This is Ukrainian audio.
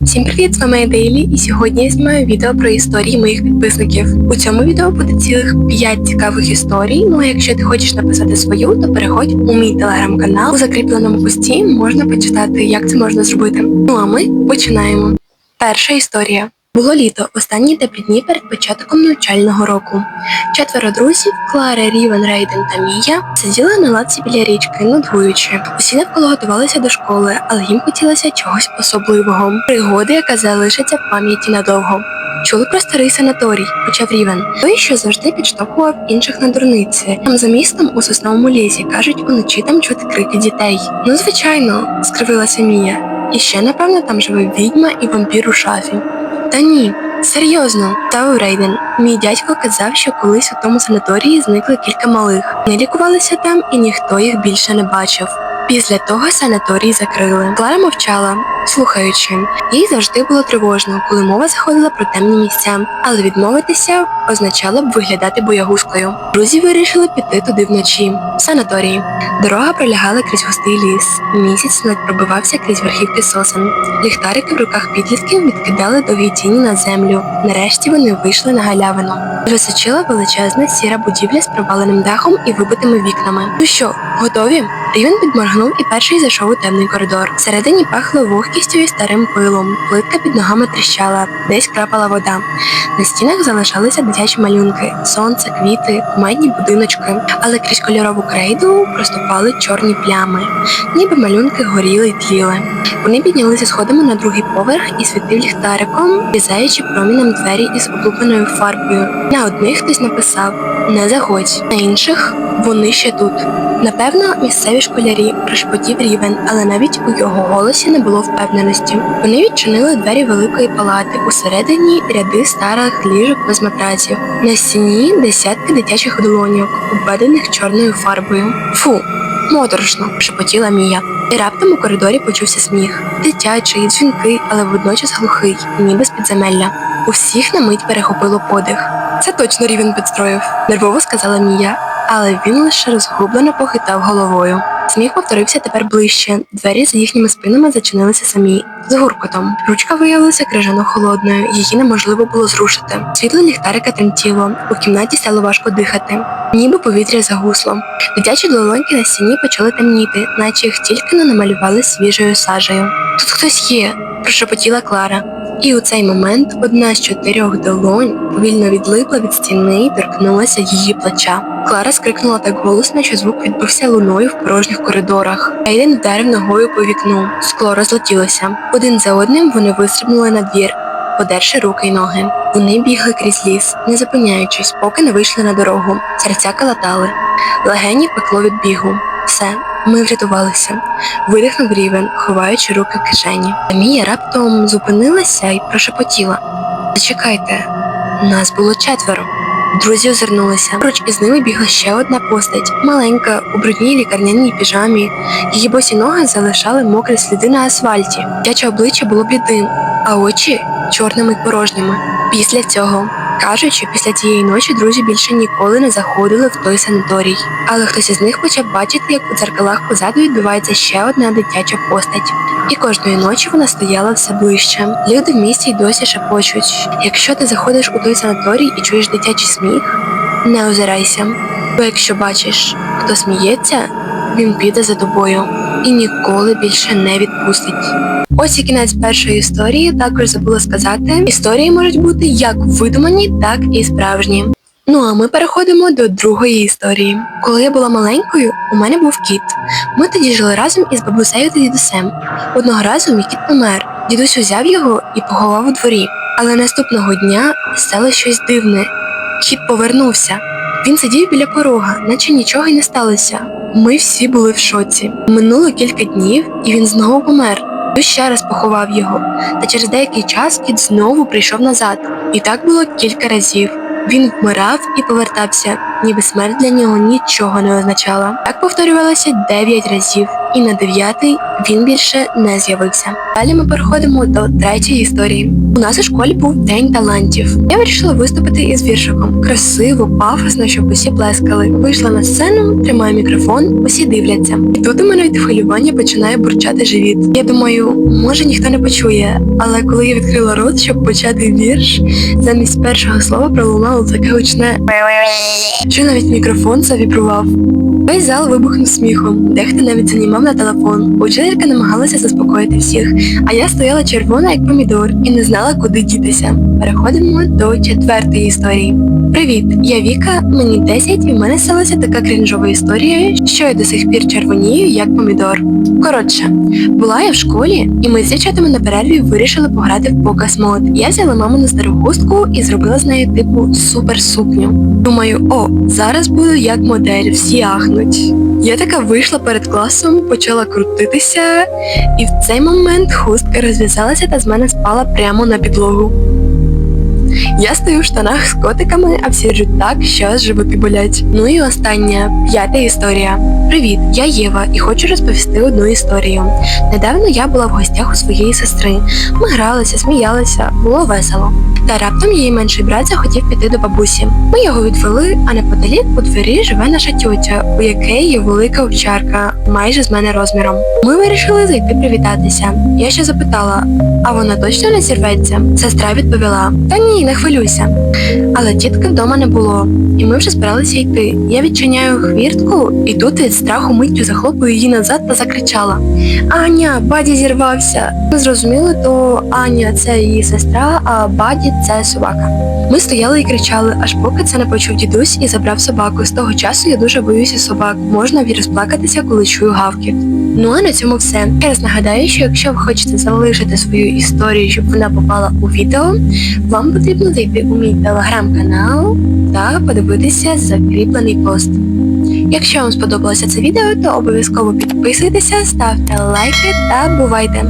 Всім привіт, з вами Дейлі, і сьогодні я знімаю відео про історії моїх підписників. У цьому відео буде цілих 5 цікавих історій. Ну а якщо ти хочеш написати свою, то переходь у мій телеграм-канал. У закріпленому пості можна почитати, як це можна зробити. Ну а ми починаємо. Перша історія. Було літо, останні теплі дні перед початком навчального року. Четверо друзів Клара, Рівен, Рейден та Мія сиділи на лавці біля річки, нудьгуючи. Усі навколо готувалися до школи, але їм хотілося чогось особливого. Пригоди, яка залишиться в пам'яті надовго. Чули про старий санаторій, почав Рівен. Той, що завжди підштовхував інших на дурниці. Там за містом у сосновому лісі кажуть, уночі там чути крики дітей. Ну, звичайно, скривилася Мія. І ще, напевно, там живе відьма і вампір у шафі. Та ні, серйозно, та Рейден. Мій дядько казав, що колись у тому санаторії зникли кілька малих. Не лікувалися там і ніхто їх більше не бачив. Після того санаторій закрили. Клара мовчала, слухаючи. Їй завжди було тривожно, коли мова заходила про темні місця, але відмовитися означало б виглядати боягузкою. Друзі вирішили піти туди вночі. В санаторії. Дорога пролягала крізь густий ліс. Місяць ледь пробивався крізь верхівки сосен. Ліхтарики в руках підлітків відкидали довгі тіні на землю. Нарешті вони вийшли на галявину. Височила величезна сіра будівля з проваленим дахом і вибитими вікнами. Ну що, готові? Рівен підморгнув і перший зайшов у темний коридор. Всередині пахло вогкістю і старим пилом. Плитка під ногами тріщала, десь крапала вода. На стінах залишалися дитячі малюнки, сонце, квіти, кумедні будиночки, але крізь кольорову крейду проступали чорні плями, ніби малюнки горіли й тліли. Вони піднялися сходами на другий поверх і світив ліхтариком, різаючи промінем двері із облупленою фарбою. На одних хтось написав Не заходь, на інших вони ще тут. Напевно, місцеві школярі прошепотів рівен, але навіть у його голосі не було впевненості. Вони відчинили двері великої палати. Усередині ряди старих ліжок без матраців. На стіні десятки дитячих долоньок, обведених чорною фарбою. Фу, моторошно, шепотіла Мія. І раптом у коридорі почувся сміх. Дитячий, дзвінкий, але водночас глухий, ніби з підземелля. У всіх на мить перехопило подих. Це точно рівень підстроїв, нервово сказала Мія, але він лише розгублено похитав головою. Сміх повторився тепер ближче. Двері за їхніми спинами зачинилися самі з гуркотом. Ручка виявилася крижано холодною, її неможливо було зрушити. Світло ліхтарика тремтіло, у кімнаті стало важко дихати, ніби повітря загусло. Дитячі долоньки на стіні почали темніти, наче їх тільки не намалювали свіжою сажею. Тут хтось є, прошепотіла Клара. І у цей момент одна з чотирьох долонь повільно відлипла від стіни і торкнулася її плеча. Клара скрикнула так голосно, що звук відбився луною в порожніх коридорах. Ейден вдарив ногою по вікну. Скло розлетілося. Один за одним вони вистрибнули на двір, подерши руки й ноги. Вони бігли крізь ліс, не зупиняючись, поки не вийшли на дорогу. Серця калатали. Легені пекло від бігу. Все, ми врятувалися. Видихнув рівен, ховаючи руки в кишені. Мія раптом зупинилася і прошепотіла. Зачекайте, нас було четверо. Друзі озирнулися. Поруч із ними бігла ще одна постать, маленька, у брудній лікарняній піжамі. Її босі ноги залишали мокрі сліди на асфальті. Дяче обличчя було блідим, а очі чорними й порожніми. Після цього кажуть, що після цієї ночі друзі більше ніколи не заходили в той санаторій. Але хтось із них почав бачити, як у дзеркалах позаду відбувається ще одна дитяча постать. І кожної ночі вона стояла все ближче. Люди в місті й досі шепочуть. Якщо ти заходиш у той санаторій і чуєш дитячий сміх, не озирайся. Бо якщо бачиш, хто сміється, він піде за тобою і ніколи більше не відпустить. Ось і кінець першої історії. Також забула сказати, історії можуть бути як видумані, так і справжні. Ну а ми переходимо до другої історії. Коли я була маленькою, у мене був кіт. Ми тоді жили разом із бабусею та дідусем. Одного разу мій кіт помер. Дідусь узяв його і поховав у дворі. Але наступного дня стало щось дивне. Кіт повернувся. Він сидів біля порога, наче нічого й не сталося. Ми всі були в шоці. Минуло кілька днів, і він знову помер. Дідусь ще раз поховав його, та через деякий час кіт знову прийшов назад. І так було кілька разів. Він вмирав і повертався, ніби смерть для нього нічого не означала. Так повторювалося дев'ять разів. і на дев'ятий він більше не з'явився. Далі ми переходимо до третьої історії. У нас у школі був день талантів. Я вирішила виступити із віршиком. Красиво, пафосно, щоб усі плескали. Вийшла на сцену, тримаю мікрофон, усі дивляться. І тут у мене від хвилювання починає бурчати живіт. Я думаю, може ніхто не почує, але коли я відкрила рот, щоб почати вірш, замість першого слова пролунало таке гучне, що навіть мікрофон завібрував. Весь зал вибухнув сміхом, дехто навіть занімав на телефон. Учителька намагалася заспокоїти всіх, а я стояла червона, як помідор, і не знала, куди дітися. Переходимо до четвертої історії. Привіт, я Віка, мені 10 і в мене сталася така крінжова історія, що я до сих пір червонію, як помідор. Коротше, була я в школі, і ми з дівчатами на перерві вирішили пограти в показ мод. Я взяла мамину стару хустку і зробила з неї типу супер сукню. Думаю, о, зараз буду як модель, всі ахнуть. Я така вийшла перед класом, почала крутитися, і в цей момент хустка розв'язалася та з мене спала прямо на підлогу. Я стою в штанах з котиками, а всі ржуть так, що аж животи болять. Ну і остання, п'ята історія. Привіт, я Єва і хочу розповісти одну історію. Недавно я була в гостях у своєї сестри. Ми гралися, сміялися, було весело. Та раптом її менший брат захотів піти до бабусі. Ми його відвели, а неподалік у дворі живе наша тьотя, у якої є велика овчарка, майже з мене розміром. Ми вирішили зайти привітатися. Я ще запитала, а вона точно не зірветься? Сестра відповіла: Та ні, не хвилюйся. Але тітки вдома не було, і ми вже збиралися йти. Я відчиняю хвіртку, і тут від страху миттю захлопую її назад та закричала: Аня, баді зірвався. Ми зрозуміли, то Аня це її сестра, а баді це собака. Ми стояли і кричали, аж поки це не почув дідусь і забрав собаку. З того часу я дуже боюся собак. Можна розплакатися, коли чую гавкіт. Ну а на цьому все. Я раз нагадаю, що якщо ви хочете залишити свою історію, щоб вона попала у відео, вам потрібно зайти у мій телеграм-канал та подивитися закріплений пост. Якщо вам сподобалося це відео, то обов'язково підписуйтеся, ставте лайки та бувайте!